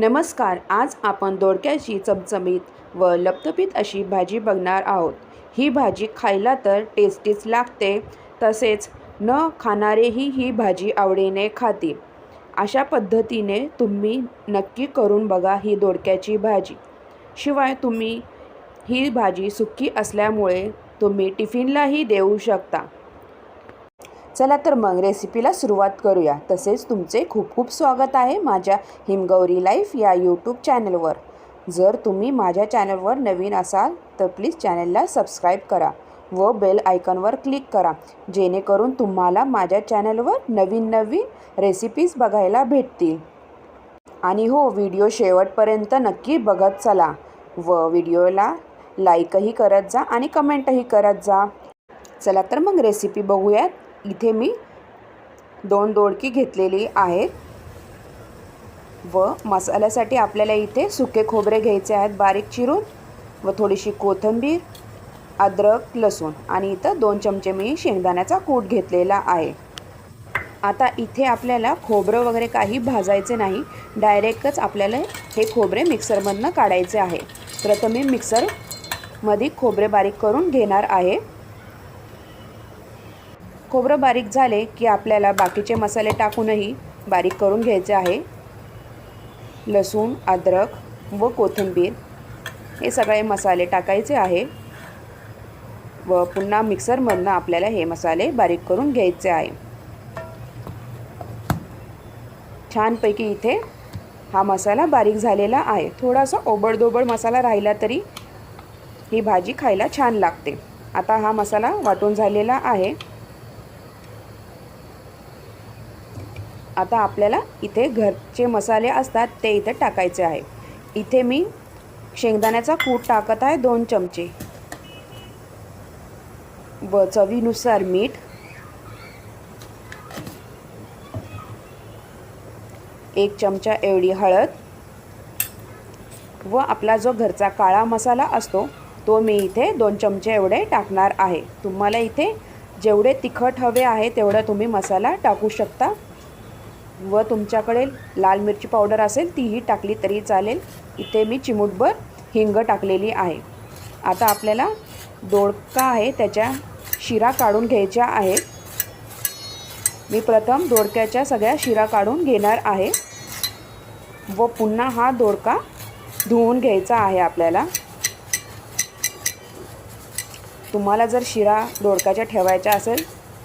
नमस्कार आज आपण दोडक्याची चमचमीत व लपतपीत अशी भाजी बघणार आहोत. ही भाजी खायला तर टेस्टीच लागते तसेच न खाणारेही ही भाजी आवडीने खातील अशा पद्धतीने तुम्ही नक्की करून बघा ही दोडक्याची भाजी. शिवाय तुम्ही ही भाजी सुक्की असल्यामुळे तुम्ही टिफिनलाही देऊ शकता. चला तर मग रेसिपीला सुरुवात करूया. तसेच तुमचे खूप खूप स्वागत आहे माझ्या हिमगौरी लाईफ या यूट्यूब चॅनलवर जर तुम्ही माझ्या चॅनलवर नवीन असाल तर प्लीज चॅनलला सबस्क्राईब करा व बेल आयकॉनवर क्लिक करा. जेणेकरून तुम्हाला माझ्या चॅनलवर नवीन नवीन रेसिपीज बघायला भेटतील. आणि हो व्हिडिओ शेवटपर्यंत नक्की बघत चला व व्हिडिओला लाईकही करत जा आणि कमेंटही करत जा. चला तर मग रेसिपी बघूयात. इथे मी दोन दोडकी घेतलेली आहेत. व मसाल्यासाठी आपल्याला इथे सुके खोबरे घ्यायचे आहेत बारीक चिरून व थोडीशी कोथिंबीर अद्रक लसूण आणि इथं दोन चमचे मी शेंगदाण्याचा कूट घेतलेला आहे. आता इथे आपल्याला खोबरं वगैरे काही भाजायचे नाही डायरेक्टच आपल्याला हे खोबरे मिक्सरमधनं काढायचे आहे. प्रथम मी मिक्सरमध्ये खोबरे बारीक करून घेणार आहे. खोबरं बारीक झाले की आपल्याला बाकीचे मसाले टाकूनही बारीक करून घ्यायचे आहे. लसूण अद्रक व कोथिंबीर हे सगळे मसाले टाकायचे आहे व पुन्हा मिक्सरमधनं आपल्याला हे मसाले बारीक करून घ्यायचे आहे. छानपैकी इथे हा मसाला बारीक झालेला आहे. थोडासा ओबडदोबड मसाला राहिला तरी ही भाजी खायला छान लागते. आता हा मसाला वाटून झालेला आहे. आता आपल्याला इथे घरचे मसाले असतात ते इथे टाकायचे आहे. इथे मी शेंगदाण्याचा कूट टाकत आहे दोन चमचे. व चवीनुसार मीठ. एक चमचा एवढी हळद. व आपला जो घरचा काळा मसाला असतो तो मी इथे दोन चमचे एवढे टाकणार आहे. तुम्हाला इथे जेवढे तिखट हवे आहे तेवढा तुम्ही मसाला टाकू शकता. व तुमच्याकडे लाल मिरची पावडर असेल तीही टाकली तरी चालेल. इथे मी चिमूटभर हिंग टाकलेली आहे. आता आपल्याला दोडका आहे त्याच्या शिरा काढून घ्यायच्या आहेत. मी प्रथम दोडक्याच्या सगळ्या शिरा काढून घेणार आहे. व पुन्हा हा दोडका धुवून घ्यायचा आहे आपल्याला. तुम्हाला जर शिरा दोडकाच्या ठेवायच्या असेल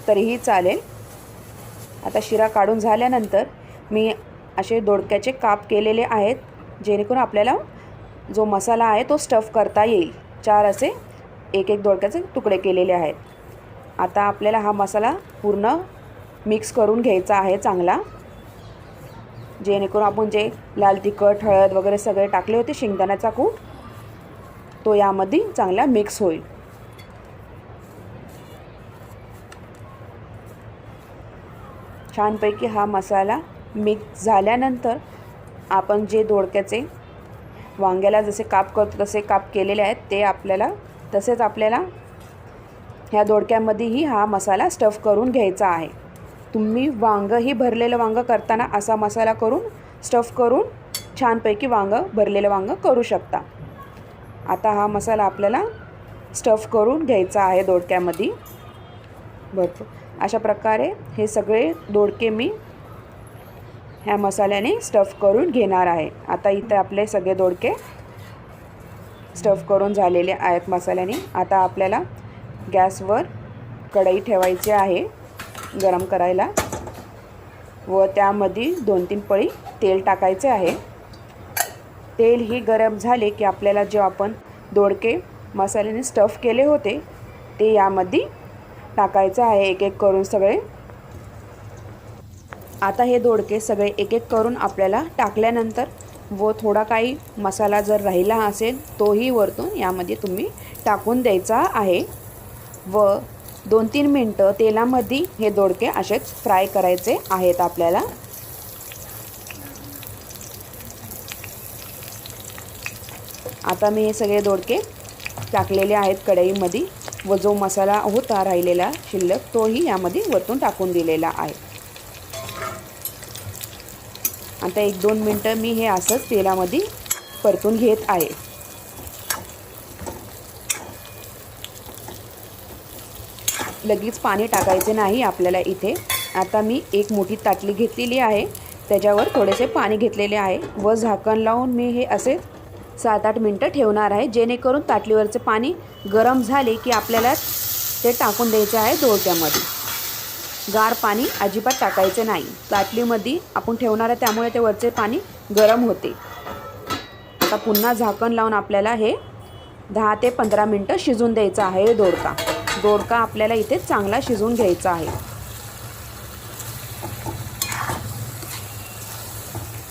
तरीही चालेल. आता शिरा काढून झाल्यानंतर मी असे दोडक्याचे काप केलेले आहेत जेणेकरून आपल्याला जो मसाला आहे तो स्टफ करता येईल. चार असे एक एक दोडक्याचे तुकडे केलेले आहेत. आता आपल्याला हा मसाला पूर्ण मिक्स करून घ्यायचा आहे चांगला. जेणेकरून आपण जे लाल तिखट हळद वगैरे सगळे टाकले होते शेंगदाण्याचा कूट तो यामध्ये चांगला मिक्स होईल. छानपैकी हा मसाला मिक्स झाल्यानंतर आपण जे दोडक्याचे वांग्याला जसे काप करतो तसे काप केलेले आहेत ते आपल्याला तसेच आपल्याला ह्या दोडक्यामध्येही हा मसाला स्टफ करून घ्यायचा आहे. तुम्ही वांगंही भरलेलं वांगं करताना असा मसाला करून स्टफ करून छानपैकी वांगं भरलेलं वांगं करू शकता. आता हा मसाला आपल्याला स्टफ करून घ्यायचा आहे दोडक्यामध्ये. भरपूर. अशा प्रकारे हे सगळे दोडके मी ह्या मसाल्याने स्टफ करून घेणार आहे. आता इथे आपले सगळे दोडके स्टफ करून झालेले आहेत मसाल्याने. आता आपल्याला गॅसवर कढई ठेवायची आहे गरम करायला व त्यामध्ये दोन तीन पळी तेल टाकायचे आहे. तेल ही गरम झाले की आपल्याला जे आपण दोडके मसाल्याने स्टफ केले होते ते यामध्ये टाकायचं आहे एक एक करून सगळे. आता हे दोडके सगळे एक एक करून आपल्याला टाकल्यानंतर व थोडा काही मसाला जर राहिला असेल तोही वरतून यामध्ये तुम्ही टाकून द्यायचा आहे. व दोन तीन मिनटं तेलामध्ये हे दोडके असेच फ्राय करायचे आहेत आपल्याला. आता मी हे सगळे दोडके टाकलेले आहेत कढईमध्ये. व जो मसाला होता राहिलेला शिल्लक तोही यामध्ये वरतून टाकून दिलेला आहे. आता एक दोन मिनटं मी हे असंच तेलामध्ये परतून घेत आहे. लगेच पाणी टाकायचे नाही आपल्याला इथे. आता मी एक मोठी ताटली घेतलेली आहे. त्याच्यावर थोडेसे पाणी घेतलेले आहे. व झाकण लावून मी हे असे सात आठ मिनटं ठेवणार आहे. जेणेकरून ताटलीवरचे पाणी गरम झाले की आपल्याला ते टाकून द्यायचे आहे दोडक्यामध्ये गार पाणी अजिबात टाकायचं नाही. ताटलीमध्ये आपण ठेवणार आहे त्यामुळे ते वरचे पाणी गरम होते. आता पुन्हा झाकण लावून आपल्याला हे दहा ते पंधरा मिनटं शिजून द्यायचं आहे दोडका. दोडका आपल्याला इथे चांगला शिजवून घ्यायचा आहे.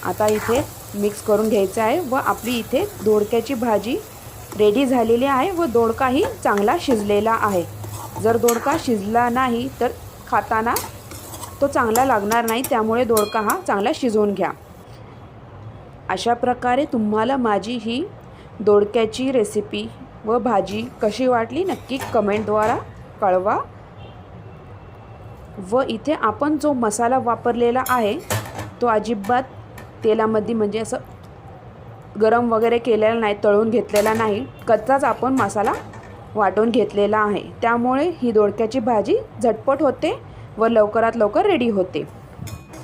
आता इथे मिक्स करून घ्यायचं आहे व आपली इथे दोडक्याची भाजी रेडी झालेली आहे व दोडकाही चांगला शिजलेला आहे. जर दोडका शिजला नाही तर खाताना तो चांगला लागणार नाही त्यामुळे दोडका हा चांगला शिजवून घ्या. अशा प्रकारे तुम्हाला माझी ही दोडक्याची रेसिपी व भाजी कशी वाटली नक्की कमेंटद्वारा कळवा. व इथे आपण जो मसाला वापरलेला आहे तो अजिबात तेलामध्ये म्हणजे असं गरम वगैरे केलेला नाही तळून घेतलेला नाही. कच्चाच आपण मसाला वाटून घेतलेला आहे. त्यामुळे ही दोडक्याची भाजी झटपट होते व लवकरात लवकर रेडी होते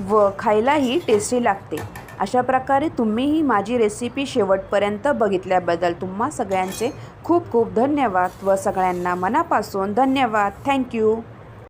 व खायलाही टेस्टी लागते. अशा प्रकारे तुम्हीही माझी रेसिपी शेवटपर्यंत बघितल्याबद्दल तुम्हा सगळ्यांचे खूप खूप धन्यवाद व सगळ्यांना मनापासून धन्यवाद. थँक्यू